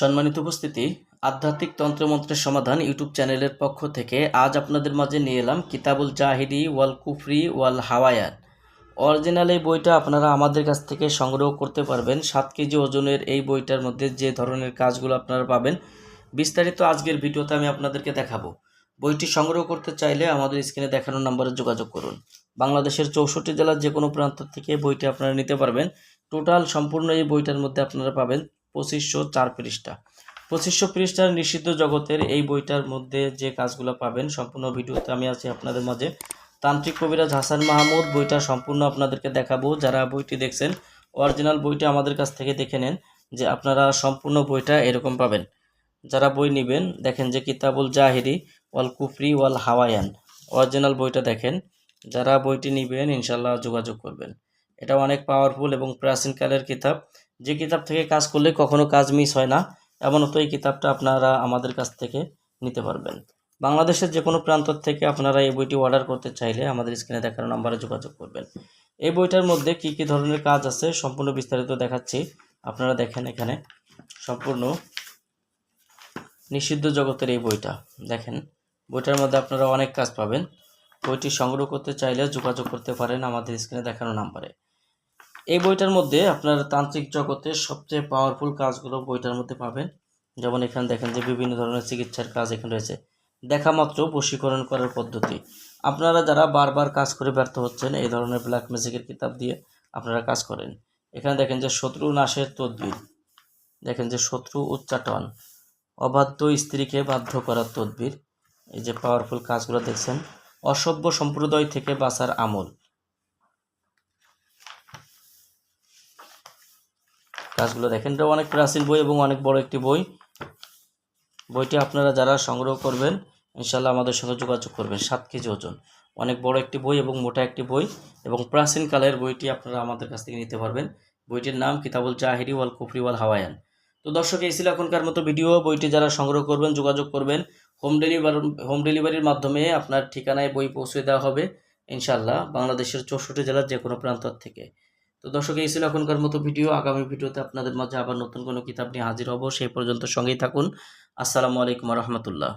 সম্মানিত উপস্থিতি, আধ্যাত্মিক তন্ত্রমন্ত্রের সমাধান ইউটিউব চ্যানেলের পক্ষ থেকে আজ আপনাদের মাঝে নিয়ে এলাম কিতাবুল জাহিরি ওয়াল কুফরি ওয়াল হাওয়ায়ান অরিজিনাল এই বইটা আপনারা আমাদের কাছ থেকে সংগ্রহ করতে পারবেন। সাত কেজি ওজনের এই বইটার মধ্যে যে ধরনের কাজগুলো আপনারা পাবেন, বিস্তারিত আজকের ভিডিওতে আমি আপনাদেরকে দেখাবো। বইটি সংগ্রহ করতে চাইলে আমাদের স্ক্রিনে দেখানো নম্বরে যোগাযোগ করুন। বাংলাদেশের চৌষট্টি জেলার যে কোনো প্রান্ত থেকে বইটি আপনারা নিতে পারবেন। টোটাল সম্পূর্ণ এই বইটার মধ্যে আপনারা পাবেন পঁচিশশো চার পৃষ্ঠা। পঁচিশশো পৃষ্ঠার নিষিদ্ধ জগতের এই বইটার মধ্যে যে কাজগুলো পাবেন, সম্পূর্ণ ভিডিওতে আমি আছি আপনাদের মাঝে। তান্ত্রিক কবিরাজ হাসান মাহমুদ, বইটা সম্পূর্ণ আপনাদেরকে দেখাবো। যারা বইটি দেখছেন, অরিজিনাল বইটা আমাদের কাছ থেকে দেখে নেন যে আপনারা সম্পূর্ণ বইটা এরকম পাবেন। যারা বই নেবেন, দেখেন যে কিতাবুল জাহিরি ওয়াল কুফরি ওয়াল হাওয়ায়ান, অরিজিনাল বইটা দেখেন। যারা বইটি নেবেন ইনশাল্লাহ যোগাযোগ করবেন। এটা অনেক পাওয়ারফুল এবং প্রাচীনকালের কিতাব। যে কিতাব থেকে কাজ করলে কখনো কাজ মিস হয় না এমনও এই কিতাবটা আপনারা আমাদের কাছ থেকে নিতে পারবেন। বাংলাদেশের যে কোনো প্রান্ত থেকে আপনারা এই বইটি অর্ডার করতে চাইলে আমাদের স্ক্রিনে দেখানো নাম্বারে যোগাযোগ করবেন। এই বইটার মধ্যে কি কি ধরনের কাজ আছে সম্পূর্ণ বিস্তারিত দেখাচ্ছি। আপনারা দেখেন এখানে সম্পূর্ণ নিষিদ্ধ জগতের এই বইটা। দেখেন, বইটার মধ্যে আপনারা অনেক কাজ পাবেন। বইটি সংগ্রহ করতে চাইলে যোগাযোগ করতে পারেন আমাদের স্ক্রিনে দেখানো নাম্বারে এই বইটার মধ্যে আপনার তান্ত্রিক জগতের সবচেয়ে পাওয়ারফুল কাজগুলো বইটার মধ্যে পাবেন। যেমন এখানে দেখেন যে বিভিন্ন ধরনের চিকিৎসার কাজ এখানে রয়েছে। দেখা মাত্র বশীকরণ করার পদ্ধতি। আপনারা যারা বারবার কাজ করে ব্যর্থ হচ্ছেন, এই ধরনের ব্ল্যাক ম্যাজিকের কিতাব দিয়ে আপনারা কাজ করেন। এখানে দেখেন যে শত্রু নাশের তদবির। দেখেন যে শত্রু উচ্চাটন। অবাধ্য স্ত্রীকে বাধ্য করার তদবির। এই যে পাওয়ারফুল কাজগুলো দেখছেন। অসভ্য সম্প্রদায় থেকে বাঁচার আমল। কাজগুলো দেখেন। এটা অনেক প্রাচীন বই এবং অনেক বড় একটি বই। বইটি আপনারা যারা সংগ্রহ করবেন ইনশাল্লাহ আমাদের সঙ্গে যোগাযোগ করবেন। সাত কেজি ওজন। অনেক বড় একটি বই এবং মোটা একটি বই এবং প্রাচীনকালের বইটি আপনারা আমাদের কাছ থেকে নিতে পারবেন। বইটির নাম কিতাবুল জাহিরি ওয়াল কুফরি ওয়াল হাওয়ায়ান তো দর্শক, এই ছিল এখনকার মতো ভিডিও। বইটি যারা সংগ্রহ করবেন, যোগাযোগ করবেন, হোম ডেলিভারি, হোম ডেলিভারির মাধ্যমে আপনার ঠিকানায় বই পৌঁছে দেওয়া হবে ইনশাল্লাহ বাংলাদেশের চৌষট্টি জেলার যে কোনো প্রান্ত থেকে। তো দর্শক, এই ছিল এখনকার মতো ভিডিও। আগামী ভিডিওতে আপনাদের মাঝে আবার নতুন কোনো কিতাব নিয়ে হাজির হব। সেই পর্যন্ত সঙ্গেই থাকুন। আসসালামু আলাইকুম রহমতুল্লাহ।